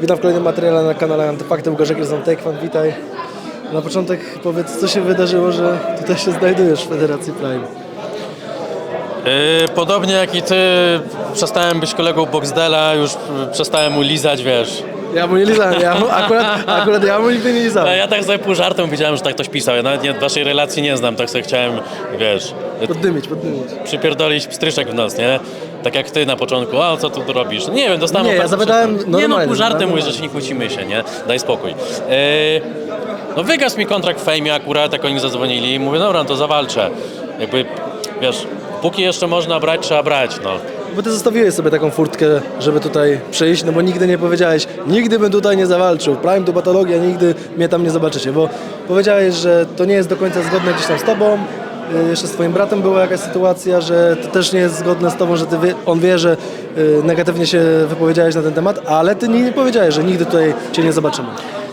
Witam w kolejnym materiale na kanale Antyfakty. Łukasz Gryzon Tekwan, witaj. Na początek powiedz, co się wydarzyło, że tutaj się znajdujesz w Federacji Prime. Yy, podobnie jak i ty, przestałem być kolegą Boxdela, już przestałem mu lizać, wiesz. Ja mu nie lizałem, ja mu, akurat, akurat ja mu nigdy nie Ja, lizałem. ja tak sobie pół żartem widziałem, że tak ktoś pisał. Ja nawet nie, waszej relacji nie znam, tak sobie chciałem, wiesz, Poddymić, poddymić. przypierdolić pstryczek w nos, nie? Tak jak ty na początku, a co tu, tu robisz? Nie wiem, dostałem Nie, ja ofertę, zapytałem że- Nie no, normalnie, pół żartem normalnie. mówię, że się nie kłócimy się, nie? Daj spokój. Yy, no wygasł mi kontrakt w Fejmie akurat, jak oni zadzwonili. Mówię, dobra, no to zawalczę. Jakby, wiesz, póki jeszcze można brać, trzeba brać, no. Bo ty zostawiłeś sobie taką furtkę, żeby tutaj przyjść, no bo nigdy nie powiedziałeś, nigdy bym tutaj nie zawalczył, Prime to patologia, nigdy mnie tam nie zobaczycie, bo powiedziałeś, że to nie jest do końca zgodne gdzieś tam z tobą, y, jeszcze z twoim bratem była jakaś sytuacja, że to też nie jest zgodne z tobą, że ty wie, on wie, że y, negatywnie się wypowiedziałeś na ten temat, ale ty nie powiedziałeś, że nigdy tutaj cię nie zobaczymy.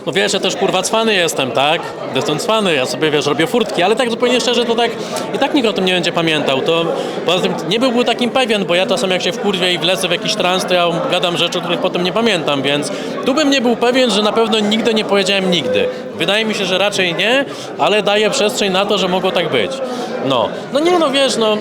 No wiesz, ja też kurwa cwany jestem, tak? Jestem cwany, ja sobie wiesz, robię furtki, ale tak zupełnie szczerze to tak i tak nikt o tym nie będzie pamiętał. To poza tym nie byłby takim pewien, bo ja czasem jak się wkurwię i wlecę w jakiś trans, to ja gadam rzeczy, których potem nie pamiętam, więc tu bym nie był pewien, że na pewno nigdy nie powiedziałem nigdy. Wydaje mi się, że raczej nie, ale daję przestrzeń na to, że mogło tak być. No, no nie no wiesz, no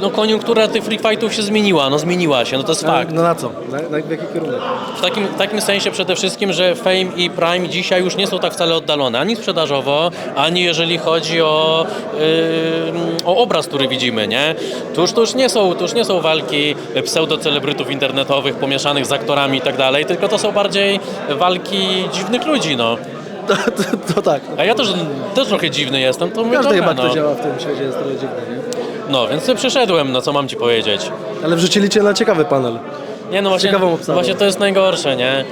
no koniunktura tych free fightów się zmieniła, no zmieniła się, no to jest fakt. No na co? Na, na, w jaki kierunek? W takim, w takim sensie przede wszystkim, że Fame i Prime dzisiaj już nie są tak wcale oddalone, ani sprzedażowo, ani jeżeli chodzi o, yy, o obraz, który widzimy, nie? To już, to już nie są, to już nie są walki pseudocelebrytów internetowych pomieszanych z aktorami i tak dalej, tylko to są bardziej walki dziwnych ludzi, no. To, to, to tak. A ja też, też trochę dziwny jestem, to mówię, Każdy dobra, chyba, kto no. działa w tym świecie jest trochę dziwny, nie? No, więc sobie przyszedłem, no co mam ci powiedzieć. Ale wrzucili cię na ciekawy panel. Nie no właśnie, ciekawą obsadą. właśnie to jest najgorsze, nie?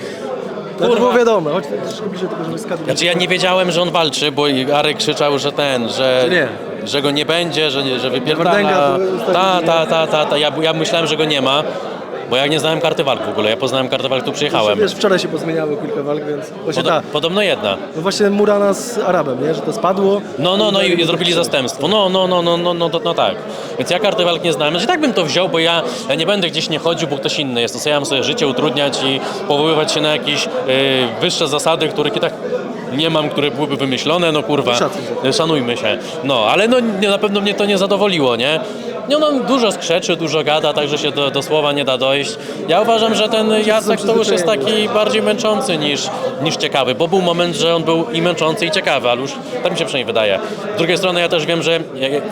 No to było wiadomo, choć troszkę bliżej tego, żeby skadł. Znaczy ja nie wiedziałem, że on walczy, bo Arek krzyczał, że ten, że, Że nie. że go nie będzie, że, nie- że Wardęga wypierdala. był Ta, ta, ta, ta, ta. Ja, ja myślałem, że go nie ma, bo ja nie znałem karty walk w ogóle. Ja poznałem kartę walk, tu przyjechałem. Wiesz, wczoraj się pozmieniało kilka walk, więc właśnie Podo- tak. Podobno jedna. No właśnie Murana z Arabem, nie? Że to spadło. No, no, no i, i zrobili zastępstwo. No, no, no, no, no, no, no, no tak. Więc ja karty walk nie znałem. Znaczy tak bym to wziął, bo ja, ja nie będę gdzieś nie chodził, bo ktoś inny jest. To co ja mam sobie życie utrudniać i powoływać się na jakieś y, wyższe zasady, których i tak nie mam, które byłyby wymyślone, no kurwa, szanujmy się. No, ale no nie, na pewno mnie to nie zadowoliło, nie? No, no dużo skrzeczy, dużo gada, także się do, do słowa nie da dojść. Ja uważam, że ten Jacek to już jest taki bardziej męczący niż, niż ciekawy, bo był moment, że on był i męczący i ciekawy, ale już tak mi się przynajmniej wydaje. Z drugiej strony ja też wiem, że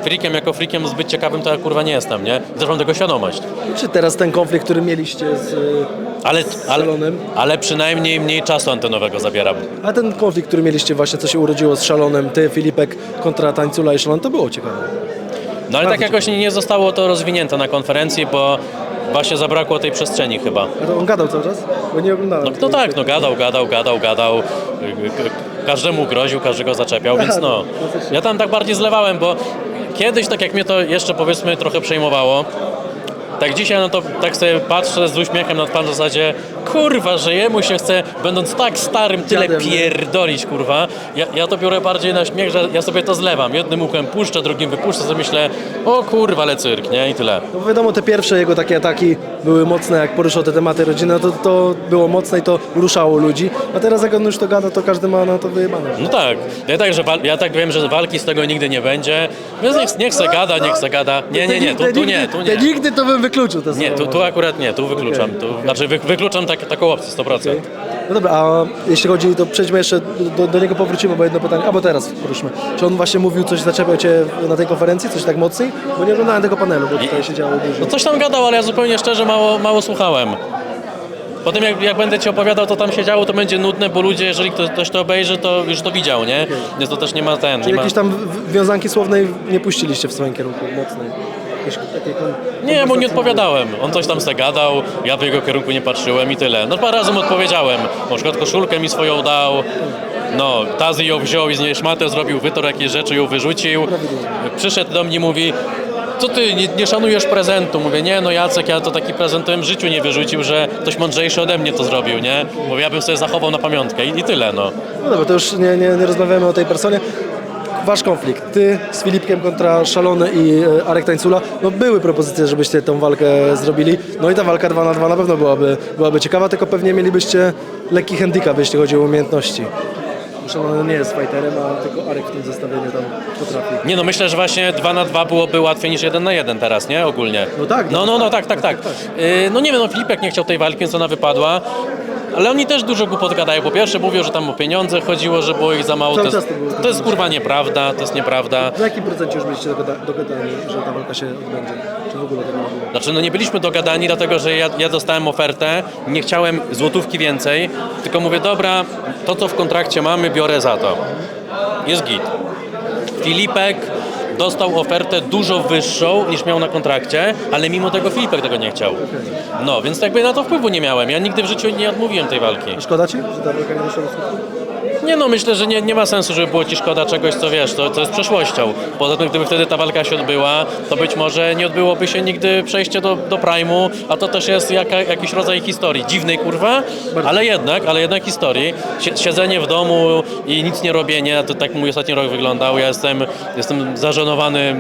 freakiem jako freakiem zbyt ciekawym to ja kurwa nie jestem, nie? Też mam tego świadomość. Czy teraz ten konflikt, który mieliście z... Ale, ale, Szalonym? ale przynajmniej mniej czasu antenowego zabieram. A ten konflikt, który mieliście właśnie, co się urodziło z Szalonem, ty, Filipek kontra Tańcula i Szalon, to było ciekawe. No ale tak jakoś nie zostało to rozwinięte na konferencji, bo właśnie zabrakło tej przestrzeni chyba. A to on gadał cały czas? Bo nie oglądałem. No, no tak, no gadał, gadał, gadał, gadał. Każdemu groził, każdego zaczepiał, więc no. Ja tam tak bardziej zlewałem, bo kiedyś, tak jak mnie to jeszcze powiedzmy trochę przejmowało, tak dzisiaj no to tak sobie patrzę z uśmiechem na twarz w zasadzie kurwa, że jemu się chce, będąc tak starym, tyle Dziadem, pierdolić, kurwa. Ja, ja to biorę bardziej na śmiech, że ja sobie to zlewam. Jednym uchem puszczę, drugim wypuszczę, sobie myślę, o kurwa, ale cyrk, nie? I tyle. No bo wiadomo, te pierwsze jego takie ataki były mocne, jak poruszał te tematy rodziny, to, to było mocne i to ruszało ludzi. A teraz jak on już to gada, to każdy ma na to wyjebane. No tak, ja tak, że wal- ja tak wiem, że walki z tego nigdy nie będzie, więc niech, niech se gada, niech se gada. Nie, nie, nie, tu, tu nie, tu Te nie. nigdy to bym wykluczył te Nie, tu, tu akurat nie, tu wykluczam. Tu, znaczy wy, wykluczam tak, taką opcję, 100%. No dobra, a jeśli chodzi, to przejdźmy jeszcze, do, do niego powrócimy, bo jedno pytanie, albo teraz poruszmy. Czy on właśnie mówił coś, zaczepiał Cię na tej konferencji, coś tak mocniej? Bo nie oglądałem tego panelu, bo tutaj się działo No dużo. coś tam gadał, ale ja zupełnie szczerze mało, mało słuchałem. Potem jak, jak będę Ci opowiadał, to tam się działo, to będzie nudne, bo ludzie, jeżeli ktoś, ktoś to obejrzy, to już to widział, nie? Więc to też nie ma ten, nie Czyli ma... jakieś tam wiązanki słownej nie puściliście w swoim kierunku mocnej? Jakieś takie Nie, mu nie odpowiadałem. On coś tam se gadał, ja w jego kierunku nie patrzyłem i tyle. No parę razy mu odpowiedziałem. Na przykład koszulkę mi swoją dał. No, Tazy ją wziął i z niej szmatę zrobił, wytorł jakieś rzeczy, ją wyrzucił. Przyszedł do mnie i mówi, co ty, nie, nie szanujesz prezentu? Mówię, nie no Jacek, ja to taki prezent w życiu nie wyrzucił, że ktoś mądrzejszy ode mnie to zrobił, nie? Bo ja bym sobie zachował na pamiątkę i, i tyle, no. No dobra, to już nie, nie, nie rozmawiamy o tej personie. Wasz konflikt, ty z Filipkiem kontra Szalony i e, Arek Tańcula, no były propozycje, żebyście tą walkę zrobili, no i ta walka 2 na 2 na pewno byłaby, byłaby ciekawa, tylko pewnie mielibyście lekki handicap, jeśli chodzi o umiejętności. Szalony nie jest fighterem, a tylko Arek w tym zestawieniu tam potrafi. Nie no, myślę, że właśnie 2 na 2 byłoby łatwiej niż 1 na 1 teraz, nie? Ogólnie. No tak, No, no, no, no, tak, tak, tak. Yy, no nie wiem, no Filipek nie chciał tej walki, więc ona wypadła. Ale oni też dużo głupot gadają. Po pierwsze mówią, że tam o pieniądze chodziło, że było ich za mało. To jest, to było to jest kurwa nieprawda, to jest nieprawda. W jakim procencie już byliście dogada- dogadani, że ta walka się odbędzie? Czy w ogóle tego nie było? Znaczy, no nie byliśmy dogadani, dlatego że ja, ja dostałem ofertę, nie chciałem złotówki więcej, tylko mówię, dobra, to co w kontrakcie mamy, biorę za to. Jest git. Filipek dostał ofertę dużo wyższą niż miał na kontrakcie, ale mimo tego Filipek tego nie chciał. No, więc jakby na to wpływu nie miałem. Ja nigdy w życiu nie odmówiłem tej walki. Szkoda ci, że ta walka nie doszła do skutku? Nie no, myślę, że nie, nie ma sensu, żeby było ci szkoda czegoś, co wiesz, to, to jest przeszłością. Poza tym, gdyby wtedy ta walka się odbyła, to być może nie odbyłoby się nigdy przejście do, do Prime'u, a to też jest jaka, jakiś rodzaj historii. Dziwnej kurwa, ale jednak, ale jednak historii. Sie- Siedzenie w domu i nic nie robienie, to tak mój ostatni rok wyglądał. Ja jestem, jestem zażenowany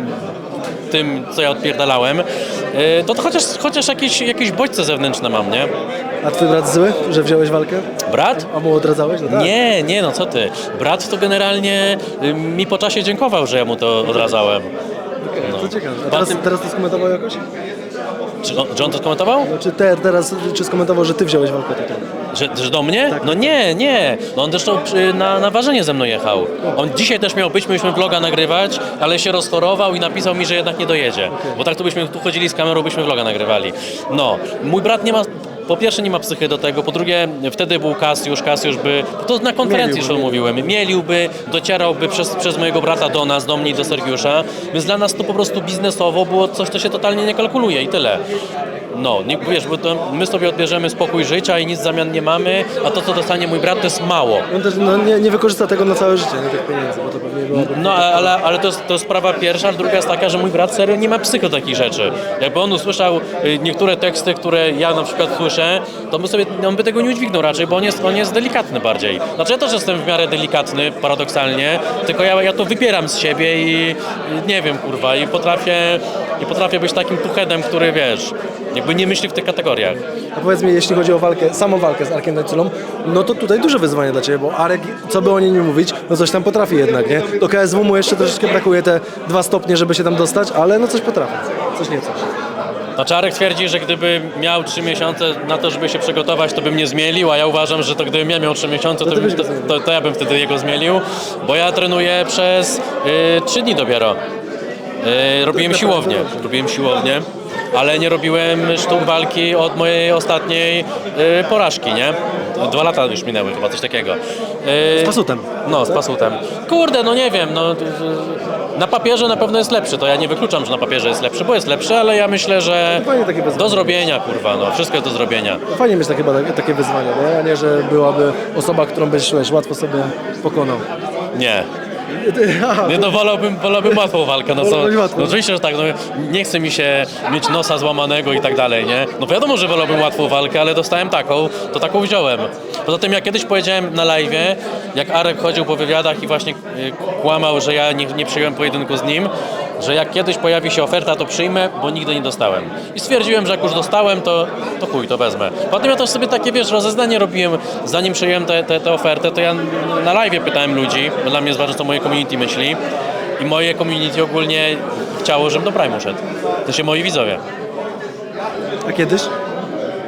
tym, co ja odpierdalałem. Yy, To, to chociaż, chociaż jakieś, jakieś bodźce zewnętrzne mam, nie? A twój brat zły, że wziąłeś walkę? Brat? A mu odradzałeś? No tak. Nie, nie, no co ty. Brat to generalnie y, mi po czasie dziękował, że ja mu to odradzałem. No. To ciekawe. A teraz, teraz to skomentował jakoś? Czy on, czy on to skomentował? No, czy te, teraz czy skomentował, że ty wziąłeś walkę tutaj? Że, że do mnie? Tak. No nie, nie. No on zresztą przy, na, na ważenie ze mną jechał. On dzisiaj też miał być, mieliśmy vloga nagrywać, ale się rozchorował i napisał mi, że jednak nie dojedzie. Bo tak to byśmy tu chodzili z kamerą, byśmy vloga nagrywali. No, mój brat nie ma... Po pierwsze nie ma psychy do tego, po drugie wtedy był Kasiusz, Kasiusz by, to na konferencji już mówiłem, mieliłby, docierałby przez, przez mojego brata do nas, do mnie i do Sergiusza, więc dla nas to po prostu biznesowo było coś, co się totalnie nie kalkuluje i tyle. No, nie, wiesz, bo to my sobie odbierzemy spokój życia i nic w zamian nie mamy, a to, co dostanie mój brat, to jest mało. On też no, nie, nie wykorzysta tego na całe życie, nie tych pieniędzy, bo to pewnie byłoby... No, ale, ale to, jest, to jest sprawa pierwsza, a druga jest taka, że mój brat serio nie ma psycho takich rzeczy. Jakby on usłyszał y, niektóre teksty, które ja na przykład słyszę, to by sobie, on by tego nie udźwignął raczej, bo on jest, on jest delikatny bardziej. Znaczy ja też jestem w miarę delikatny, paradoksalnie, tylko ja, ja to wypieram z siebie i, i nie wiem, kurwa, i potrafię, i potrafię być takim tuchedem, który, wiesz, jakby nie myśli w tych kategoriach. A powiedz mi, jeśli chodzi o walkę, samą walkę z Arkiem Tańculą, no to tutaj duże wyzwanie dla Ciebie, bo Arek, co by o niej nie mówić, no coś tam potrafi jednak, nie? Do KSW mu jeszcze troszeczkę brakuje te dwa stopnie, żeby się tam dostać, ale no coś potrafi, coś nie coś. Znaczy Arek twierdzi, że gdyby miał 3 miesiące na to, żeby się przygotować, to bym nie zmielił, a ja uważam, że to gdybym ja miał 3 miesiące, to, No to bym, to, to, to ja bym wtedy jego zmielił, bo ja trenuję przez y, 3 dni dopiero. Y, robiłem siłownię, robiłem siłownię, ale nie robiłem sztuk walki od mojej ostatniej y, porażki, nie? Dwa lata już minęły, chyba coś takiego. Y, Z pasutem. no, z pasutem. Kurde, no nie wiem, no, na papierze na pewno jest lepszy, to ja nie wykluczam, że na papierze jest lepszy, bo jest lepszy, ale ja myślę, że Fajnie takie wyzwanie. do zrobienia, kurwa, no, wszystko jest do zrobienia. Fajnie mieć takie, takie wyzwanie, nie? A nie, że byłaby osoba, którą byś wiesz, łatwo sobie pokonał. Nie. Nie, no wolałbym, wolałbym łatwą walkę, no co? Wolałbyś łatwą. No oczywiście, że tak, no nie chce mi się mieć nosa złamanego i tak dalej, nie? No wiadomo, że wolałbym łatwą walkę, ale dostałem taką, to taką wziąłem. Poza tym, jak kiedyś powiedziałem na live, jak Arek chodził po wywiadach i właśnie y, kłamał, że ja nie, nie przyjąłem pojedynku z nim, że jak kiedyś pojawi się oferta, to przyjmę, bo nigdy nie dostałem. I stwierdziłem, że jak już dostałem, to, to chuj, to wezmę. Potem ja też sobie takie, wiesz, rozeznanie robiłem, zanim przyjąłem tę te, te ofertę, to ja na live pytałem ludzi, bo dla mnie jest ważne, co moje community myśli. I moje community ogólnie chciało, żebym do Prime szedł. To się moi widzowie. A kiedyś?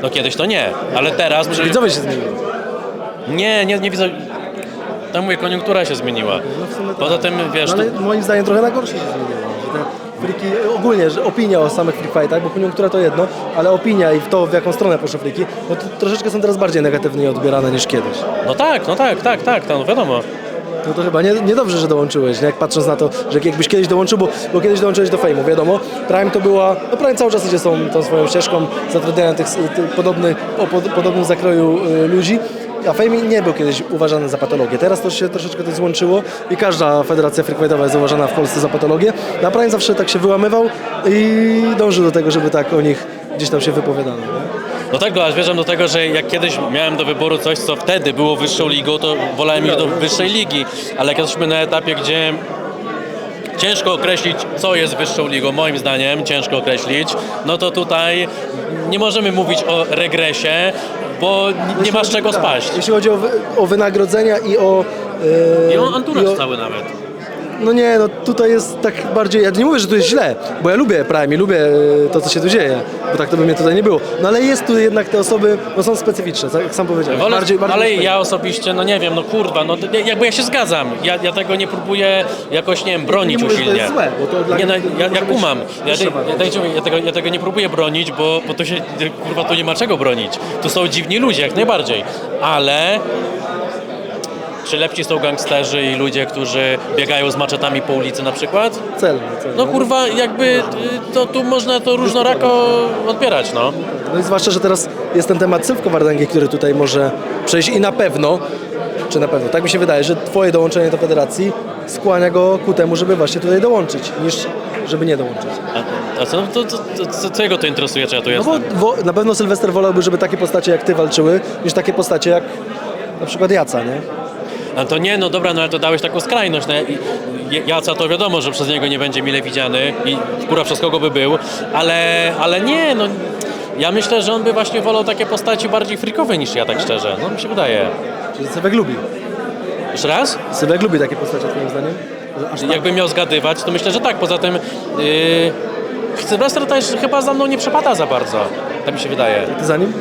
No kiedyś to nie, ale teraz... Przy... Widzowie się zmienili. Nie, nie, nie widzę... Tam mówię, koniunktura się zmieniła. No sumie tak. Poza tym, wiesz... No, ale moim zdaniem trochę na gorsze się zmieniło. Te friki, ogólnie, że opinia o samych free fightach, bo koniunktura to jedno, ale opinia i w to, w jaką stronę poszły friki, no to troszeczkę są teraz bardziej negatywnie odbierane niż kiedyś. No tak, no tak, tak, tak, no wiadomo. No to chyba nie, niedobrze, że dołączyłeś, nie? jak patrząc na to, że jakbyś kiedyś dołączył, bo, bo kiedyś dołączyłeś do Fejmu, wiadomo. Prime to była, no Prime cały czas idzie tą, tą swoją ścieżką zatrudniania tych, tych podobnych, o pod, podobnym zakroju y, ludzi. A Fame nie był kiedyś uważany za patologię. Teraz to się troszeczkę to złączyło i każda federacja freakfightowa jest uważana w Polsce za patologię. A Prime zawsze tak się wyłamywał i dążył do tego, żeby tak o nich gdzieś tam się wypowiadano. Nie? No tak, aż wierzę do tego, że jak kiedyś miałem do wyboru coś, co wtedy było wyższą ligą, to wolałem iść do wyższej ligi. Ale jak jesteśmy na etapie, gdzie ciężko określić, co jest wyższą ligą, moim zdaniem, ciężko określić, no to tutaj nie możemy mówić o regresie, bo nie masz czego tak, spaść. Jeśli chodzi o, wy, o wynagrodzenia i o... e, I on anturaż i o- cały nawet. No nie, no tutaj jest tak bardziej, ja nie mówię, że tu jest źle, bo ja lubię Prime i lubię e, to, co się tu dzieje, bo tak to by mnie tutaj nie było. No ale jest tu jednak te osoby, no są specyficzne, tak jak sam powiedziałem. Wolę, bardziej, bardziej ale ja osobiście, no nie wiem, no kurwa, no jakby ja się zgadzam. Ja, ja tego nie próbuję jakoś, nie wiem, bronić Nie mówię, usilnie. jest złe, bo to dla nie, no, ja, ja kumam. Ja, ja, mi- ja, tego, ja tego nie próbuję bronić, bo, bo to się, kurwa, tu nie ma czego bronić. Tu są dziwni ludzie, jak najbardziej. Ale czy lepsi są gangsterzy i ludzie, którzy biegają z maczetami po ulicy na przykład? celne, celne. No kurwa, jakby y, to tu można to różnorako odbierać, no. No i zwłaszcza, że teraz jest ten temat Sylwko Wardęgi, który tutaj może przejść i na pewno, czy na pewno, tak mi się wydaje, że twoje dołączenie do federacji skłania go ku temu, żeby właśnie tutaj dołączyć, niż żeby nie dołączyć. A, a co, to, to, to, co, jego to interesuje, czy ja tu No jestem? bo, bo na pewno Sylwester wolałby, żeby takie postacie jak ty walczyły, niż takie postacie jak na przykład Jaca, nie? No to nie, no dobra, no ale to dałeś taką skrajność. No, Jaca to wiadomo, że przez niego nie będzie mile widziany i kurwa przez kogo by był, ale, ale nie, no ja myślę, że on by właśnie wolał takie postaci bardziej frikowe niż ja, tak szczerze. No mi się wydaje. Czyli Sylwek lubi. Jeszcze raz? Sylwek lubi takie postacie, twoim zdaniem? Aż tak? Jakbym miał zgadywać, to myślę, że tak. Poza tym yy, Sylwester też chyba za mną nie przepada za bardzo. Tak mi się wydaje. Ty za nim?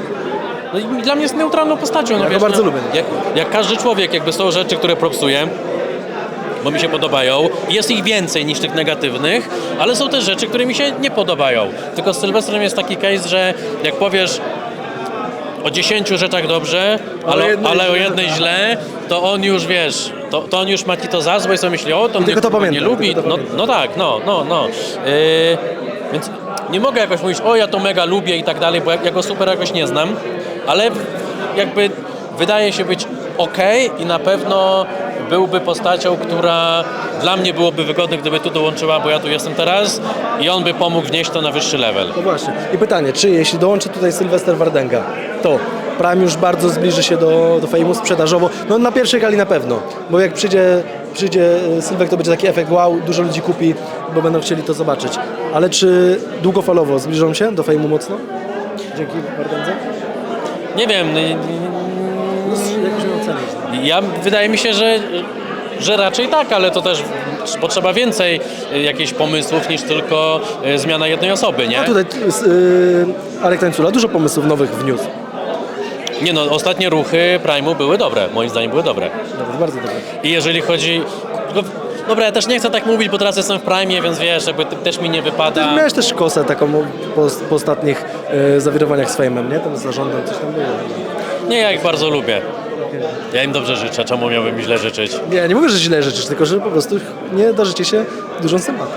No i dla mnie jest neutralną postacią. No, Ja wiesz, bardzo no, lubię. Jak, jak każdy człowiek, jakby są rzeczy, które propsuję, bo mi się podobają. Jest ich więcej niż tych negatywnych, ale są też rzeczy, które mi się nie podobają. Tylko z Sylwestrem jest taki case, że jak powiesz o 10 rzeczach dobrze, ale, ale o jednej źle, to on już wiesz, to, to on już ma ci to za złe i sobie myśli, o to mnie to kurwa nie lubi. to No, no tak, no, no, no. Yy, więc nie mogę jakoś mówić, o ja to mega lubię i tak dalej, bo ja, ja go super jakoś nie znam, ale jakby wydaje się być ok i na pewno byłby postacią, która dla mnie byłoby wygodne, gdyby tu dołączyła, bo ja tu jestem teraz i on by pomógł wnieść to na wyższy level. No właśnie. I pytanie, czy jeśli dołączy tutaj Sylwester Wardęga, to Prime już bardzo zbliży się do, do fejmu sprzedażowo? No na pierwszej gali na pewno, bo jak przyjdzie, przyjdzie e, Sylwek, to będzie taki efekt wow, dużo ludzi kupi, bo będą chcieli to zobaczyć. Ale czy długofalowo zbliżą się do fejmu mocno? Dzięki Wardędze? Nie wiem, y, y, Jak ocenić? Ja wydaje mi się, że, że raczej tak, ale to też potrzeba więcej y, jakichś pomysłów niż tylko y, zmiana jednej osoby, nie? A tutaj yy, Tańcula dużo pomysłów nowych wniósł. Nie no, ostatnie ruchy Prime'u były dobre, moim zdaniem były dobre. Dobra, bardzo dobre. I jeżeli chodzi... Dobra, ja też nie chcę tak mówić, bo teraz jestem w Prime, więc wiesz, jakby t- też mi nie wypada... Miałeś też kosę taką po, po ostatnich e, zawirowaniach z fejmem, nie? Tam z zarządem coś tam było. Nie, ja ich bardzo lubię. Ja im dobrze życzę, czemu miałbym źle życzyć? Nie, nie mówię, że źle życzysz, tylko że po prostu nie darzycie się dużą sympatią.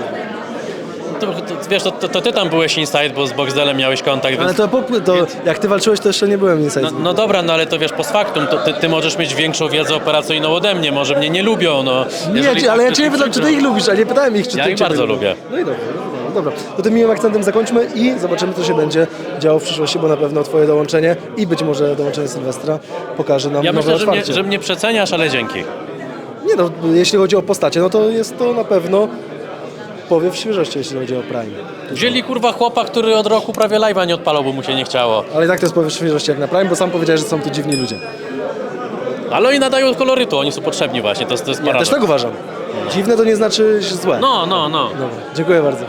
To, to, wiesz, to, to, ty tam byłeś inside, bo z Boxdelem miałeś kontakt, więc... Ale to, to jak ty walczyłeś, to jeszcze nie byłem inside. No, no dobra, no ale to wiesz, post factum, to ty, ty możesz mieć większą wiedzę operacyjną ode mnie, może mnie nie lubią, no. nie, Jeżeli ci- ale ja cię pytam, czy ty ich lubisz, a nie pytałem ich, czy Ja ty ich bardzo lubię. No i dobra, no dobra. To tym miłym akcentem zakończmy i zobaczymy, co się będzie działo w przyszłości, bo na pewno twoje dołączenie i być może dołączenie Sylwestra pokaże nam Ja nowe myślę, że mnie, że mnie przeceniasz, ale dzięki. Nie no, jeśli chodzi o postacie, no to jest to na pewno powiew świeżości, jeśli chodzi o Prime. Wzięli kurwa chłopa, który od roku prawie live'a nie odpalał, bo mu się nie chciało. Ale i tak to jest powiew świeżości jak na Prime, bo sam powiedziałeś, że są tu dziwni ludzie. Ale oni nadają kolorytu, oni są potrzebni właśnie, to, jest- to jest Ja paradoks. też tak uważam. Dziwne to nie znaczy złe. No, no, no. Dobra, dziękuję bardzo.